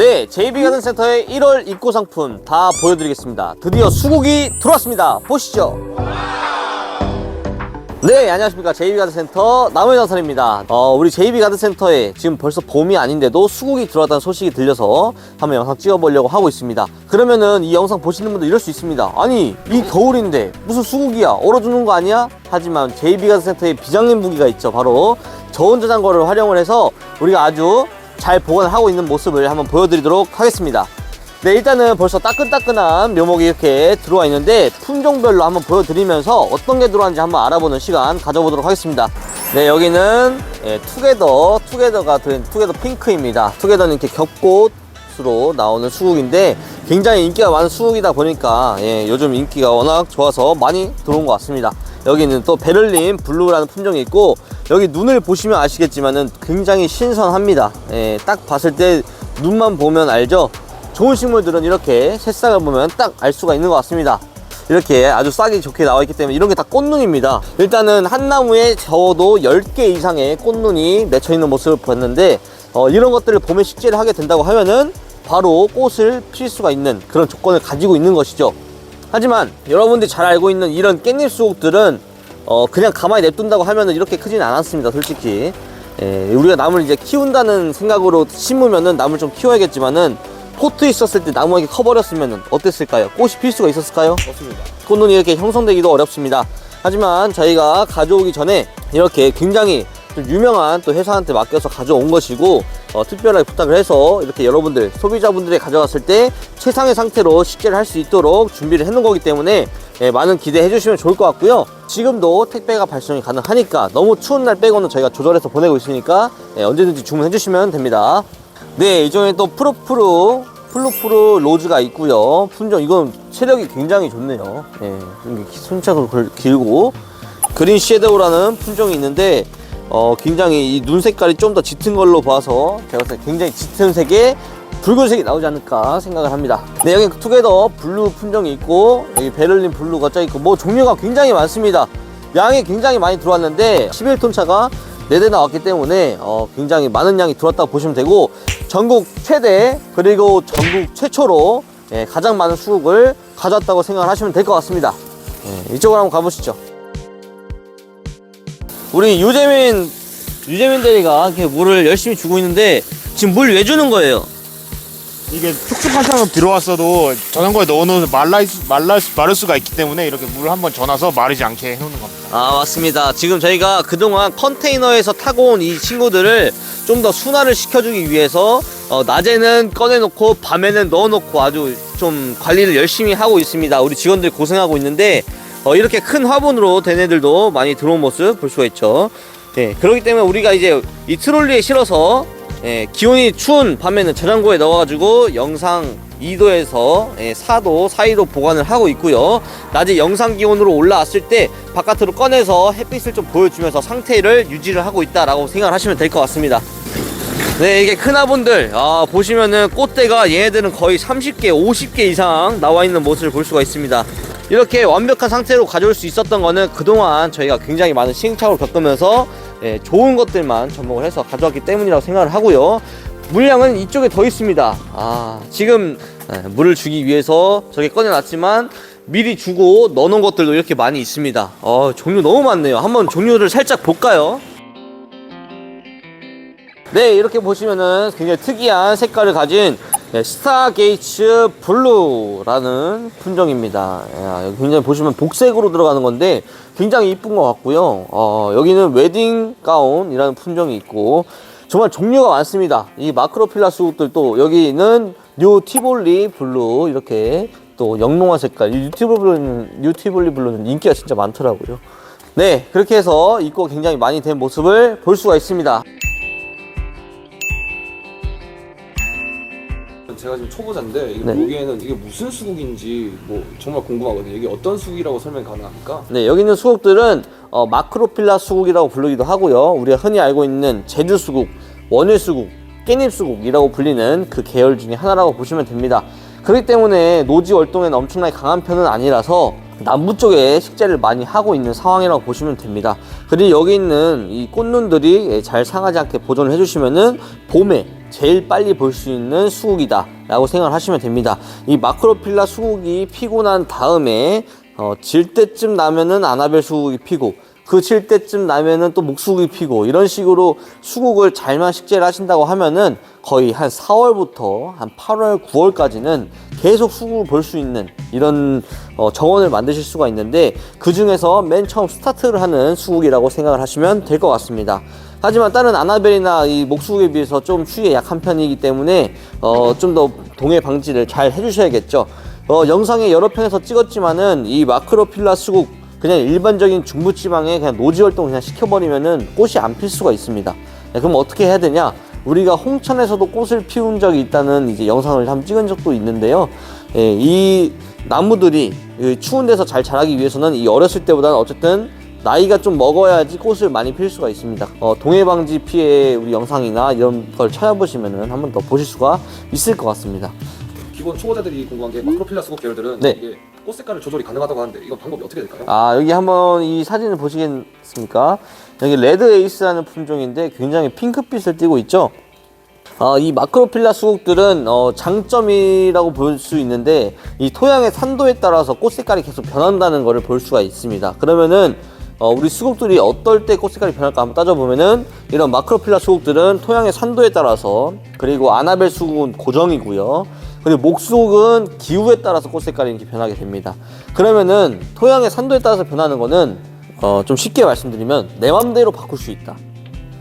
네, JB가든센터의 1월 입고 상품 다 보여드리겠습니다. 드디어 수국이 들어왔습니다. 보시죠. 네, 안녕하십니까. JB가든센터 나무현선입니다. 어, 우리 JB가든센터에 지금 벌써 봄이 아닌데도 수국이 들어왔다는 소식이 들려서 한번 영상 찍어보려고 하고 있습니다. 그러면은 이 영상 보시는 분들 이럴 수 있습니다. 아니, 이 겨울인데 무슨 수국이야? 얼어 죽는 거 아니야? 하지만 JB가든센터의 비장님 무기가 있죠. 바로 저온 저장고를 활용을 해서 우리가 아주 잘 보관을 하고 있는 모습을 한번 보여드리도록 하겠습니다. 네, 일단은 벌써 따끈따끈한 묘목이 이렇게 들어와 있는데 품종별로 한번 보여드리면서 어떤 게 들어왔는지 한번 알아보는 시간 가져보도록 하겠습니다. 네, 여기는 예, 투게더, 투게더가 든 투게더 핑크입니다. 투게더는 이렇게 겹꽃으로 나오는 수국인데 굉장히 인기가 많은 수국이다 보니까 예, 요즘 인기가 워낙 좋아서 많이 들어온 것 같습니다. 여기는 또 베를린 블루라는 품종이 있고 여기 눈을 보시면 아시겠지만은 굉장히 신선합니다. 예, 딱 봤을 때 눈만 보면 알죠? 좋은 식물들은 이렇게 새싹을 보면 딱 알 수가 있는 것 같습니다. 이렇게 아주 싹이 좋게 나와 있기 때문에 이런 게 다 꽃눈입니다. 일단은 한 나무에 적어도 10개 이상의 꽃눈이 맺혀 있는 모습을 봤는데 어, 이런 것들을 봄에 식재를 하게 된다고 하면은 바로 꽃을 필 수가 있는 그런 조건을 가지고 있는 것이죠. 하지만 여러분들이 잘 알고 있는 이런 깻잎 수국들은 어, 그냥 가만히 냅둔다고 하면은 이렇게 크진 않았습니다, 솔직히. 예, 우리가 나무를 이제 키운다는 생각으로 심으면은 나무를 좀 키워야겠지만은 포트에 있었을 때 나무에게 커버렸으면 어땠을까요? 꽃이 필 수가 있었을까요? 없습니다. 꽃눈이 이렇게 형성되기도 어렵습니다. 하지만 저희가 가져오기 전에 이렇게 굉장히 좀 유명한 또 회사한테 맡겨서 가져온 것이고 어, 특별하게 부탁을 해서 이렇게 여러분들 소비자분들이 가져갔을 때 최상의 상태로 식재를 할 수 있도록 준비를 해놓은 거기 때문에 예, 많은 기대해 주시면 좋을 것 같고요. 지금도 택배가 발송이 가능하니까 너무 추운 날 빼고는 저희가 조절해서 보내고 있으니까 예, 언제든지 주문해 주시면 됩니다. 네, 이종에 또 프로프루, 플루프루 로즈가 있고요. 품종, 이건 체력이 굉장히 좋네요. 예, 걸- 길고. 그린 섀도우라는 품종이 있는데, 어, 굉장히 이 눈 색깔이 좀 더 짙은 걸로 봐서 제가 봤을 때 굉장히 짙은 색의 붉은색이 나오지 않을까 생각을 합니다. 네, 여기 투게더 블루 품종이 있고, 여기 베를린 블루가 짜 있고, 뭐 종류가 굉장히 많습니다. 양이 굉장히 많이 들어왔는데, 11톤 차가 4대 나왔기 때문에 어, 굉장히 많은 양이 들어왔다고 보시면 되고 전국 최대 그리고 전국 최초로 예, 가장 많은 수국을 가져왔다고 생각을 하시면 될 것 같습니다. 예, 이쪽으로 한번 가보시죠. 우리 유재민 유재민 대리가 이렇게 물을 열심히 주고 있는데 지금 물 왜 주는 거예요? 이게 촉촉한 사람 들어왔어도 저장고에 넣어놓으면 말라, 있- 말라, 마를 수가 있기 때문에 이렇게 물을 한번 전화서 마르지 않게 해놓는 겁니다. 아 맞습니다. 지금 저희가 그동안 컨테이너에서 타고 온 이 친구들을 좀 더 순화를 시켜주기 위해서 어, 낮에는 꺼내놓고 밤에는 넣어놓고 아주 좀 관리를 열심히 하고 있습니다. 우리 직원들 고생하고 있는데 어, 이렇게 큰 화분으로 된 애들도 많이 들어온 모습 볼 수가 있죠. 네, 그렇기 때문에 우리가 이제 이 트롤리에 실어서 예, 기온이 추운 밤에는 저장고에 넣어가지고 영상 2도에서 4도 사이로 보관을 하고 있고요. 낮에 영상 기온으로 올라왔을 때 바깥으로 꺼내서 햇빛을 좀 보여주면서 상태를 유지를 하고 있다라고 생각을 하시면 될 것 같습니다. 네, 이게 큰 화분들 아, 보시면은 꽃대가 얘네들은 거의 30개, 50개 이상 나와 있는 모습을 볼 수가 있습니다. 이렇게 완벽한 상태로 가져올 수 있었던 거는 그동안 저희가 굉장히 많은 시행착오를 겪으면서 예, 좋은 것들만 접목을 해서 가져왔기 때문이라고 생각을 하고요. 물량은 이쪽에 더 있습니다. 아, 지금 예, 물을 주기 위해서 저기 꺼내놨지만 미리 주고 넣어놓은 것들도 이렇게 많이 있습니다. 어, 종류 너무 많네요. 한번 종류를 살짝 볼까요? 네, 이렇게 보시면은 굉장히 특이한 색깔을 가진 네, 스타게이츠 블루라는 품종입니다. 야, 여기 굉장히 보시면 복색으로 들어가는 건데 굉장히 이쁜 것 같고요. 어, 여기는 웨딩 가운이라는 품종이 있고 정말 종류가 많습니다. 이 마크로필라 수국들도 여기는 뉴 티볼리 블루 이렇게 또 영롱한 색깔. 블루는 뉴 티볼리 블루는 인기가 진짜 많더라고요. 네, 그렇게 해서 입고 굉장히 많이 된 모습을 볼 수가 있습니다. 제가 지금 초보자인데 이거 네. 보기에는 이게 무슨 수국인지 뭐 정말 궁금하거든요. 이게 어떤 수국이라고 설명이 가능합니까? 네, 여기 있는 수국들은 어, 마크로필라 수국이라고 부르기도 하고요. 우리가 흔히 알고 있는 제주 수국, 원예 수국, 깻잎 수국이라고 불리는 그 계열 중에 하나라고 보시면 됩니다. 그렇기 때문에 노지 월동에는 엄청나게 강한 편은 아니라서 남부 쪽에 식재를 많이 하고 있는 상황이라고 보시면 됩니다. 그리고 여기 있는 이 꽃눈들이 잘 상하지 않게 보존을 해주시면은 봄에 제일 빨리 볼 수 있는 수국이다 라고 생각을 하시면 됩니다 이 마크로필라 수국이 피고 난 다음에 어, 질 때쯤 나면은 아나벨 수국이 피고 그칠 때쯤 나면은 또 목수국이 피고 이런 식으로 수국을 잘만 식재를 하신다고 하면은 거의 한 4월부터 한 8월, 9월까지는 계속 수국을 볼 수 있는 이런 어, 정원을 만드실 수가 있는데 그 중에서 맨 처음 스타트를 하는 수국이라고 생각을 하시면 될 것 같습니다. 하지만 다른 아나벨이나 이 목수국에 비해서 좀 추위에 약한 편이기 때문에 어, 좀 더 동해 방지를 잘 해주셔야겠죠. 어, 영상에 여러 편에서 찍었지만은 이 마크로필라 수국 그냥 일반적인 중부지방에 그냥 노지 활동 그냥 시켜버리면은 꽃이 안 필 수가 있습니다. 네, 그럼 어떻게 해야 되냐? 우리가 홍천에서도 꽃을 피운 적이 있다는 이제 영상을 한번 찍은 적도 있는데요. 예, 이 나무들이 이 추운 데서 잘 자라기 위해서는 이 어렸을 때보다는 어쨌든 나이가 좀 먹어야지 꽃을 많이 필 수가 있습니다. 어, 동해 방지 피해 우리 영상이나 이런 걸 찾아보시면은 한번 더 보실 수가 있을 것 같습니다. 기본 초보자들이 궁금한 게 마크로필라 수국 계열들은 네. 이게 꽃 색깔을 조절이 가능하다고 하는데 이건 방법이 어떻게 될까요? 아 여기 한번 이 사진을 보시겠습니까? 여기 레드 에이스라는 품종인데 굉장히 핑크빛을 띠고 있죠. 아, 이 마크로필라 수국들은 어, 장점이라고 볼 수 있는데 이 토양의 산도에 따라서 꽃 색깔이 계속 변한다는 것을 볼 수가 있습니다. 그러면은 어, 우리 수국들이 어떨 때 꽃 색깔이 변할까 한번 따져보면은 이런 마크로필라 수국들은 토양의 산도에 따라서 그리고 아나벨 수국은 고정이고요. 그리고 목수국은 기후에 따라서 꽃 색깔이 이렇게 변하게 됩니다. 그러면은 토양의 산도에 따라서 변하는 거는 어, 좀 쉽게 말씀드리면 내 맘대로 바꿀 수 있다.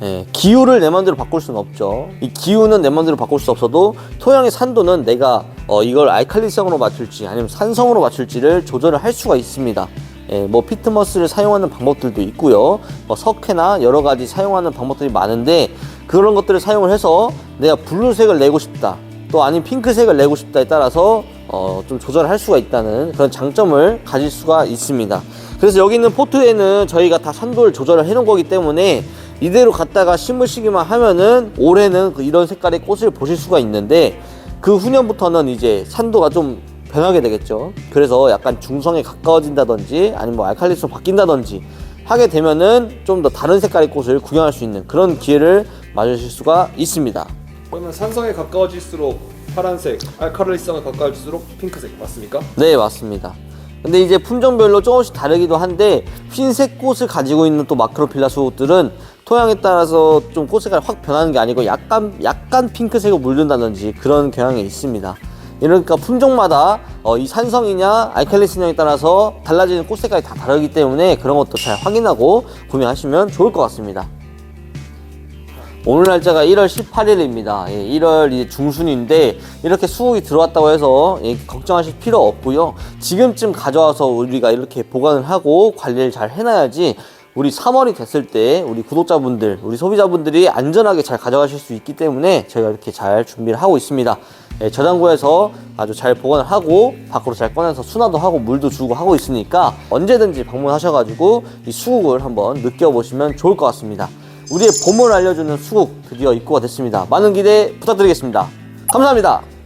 예, 기후를 내 맘대로 바꿀 수는 없죠. 이 기후는 내 맘대로 바꿀 수 없어도 토양의 산도는 내가 어, 이걸 알칼리성으로 맞출지 아니면 산성으로 맞출지를 조절을 할 수가 있습니다. 예, 뭐 피트머스를 사용하는 방법들도 있고요. 뭐 석회나 여러 가지 사용하는 방법들이 많은데 그런 것들을 사용을 해서 내가 블루색을 내고 싶다. 또 아니면 핑크색을 내고 싶다에 따라서 어, 좀 조절할 수가 있다는 그런 장점을 가질 수가 있습니다. 그래서 여기 있는 포트에는 저희가 다 산도를 조절을 해 놓은 거기 때문에 이대로 갖다가 심으시기만 하면은 올해는 그 이런 색깔의 꽃을 보실 수가 있는데 그 후년부터는 이제 산도가 좀 변하게 되겠죠. 그래서 약간 중성에 가까워진다든지 아니면 뭐 알칼리스로 바뀐다든지 하게 되면은 좀 더 다른 색깔의 꽃을 구경할 수 있는 그런 기회를 맞으실 수가 있습니다. 그러면 산성에 가까워질수록 파란색, 알카릴성에 가까워질수록 핑크색 맞습니까? 네, 맞습니다. 근데 이제 품종별로 조금씩 다르기도 한데 흰색 꽃을 가지고 있는 또 마크로필라 수국들은 토양에 따라서 좀 꽃 색깔이 확 변하는 게 아니고 약간 약간 핑크색으로 물든다든지 그런 경향이 있습니다. 이러니까 품종마다 어, 이 산성이냐 알칼리스냐에 따라서 달라지는 꽃 색깔이 다 다르기 때문에 그런 것도 잘 확인하고 구매하시면 좋을 것 같습니다. 오늘 날짜가 1월 18일입니다. 1월 이제 중순인데 이렇게 수국이 들어왔다고 해서 예, 걱정하실 필요 없고요. 지금쯤 가져와서 우리가 이렇게 보관을 하고 관리를 잘 해놔야지 우리 3월이 됐을 때 우리 구독자분들, 우리 소비자분들이 안전하게 잘 가져가실 수 있기 때문에 저희가 이렇게 잘 준비를 하고 있습니다. 예, 저장고에서 아주 잘 보관을 하고 밖으로 잘 꺼내서 수납도 하고 물도 주고 하고 있으니까 언제든지 방문하셔가지고 이 수국을 한번 느껴보시면 좋을 것 같습니다. 우리의 봄을 알려주는 수국 드디어 입고가 됐습니다. 많은 기대 부탁드리겠습니다. 감사합니다.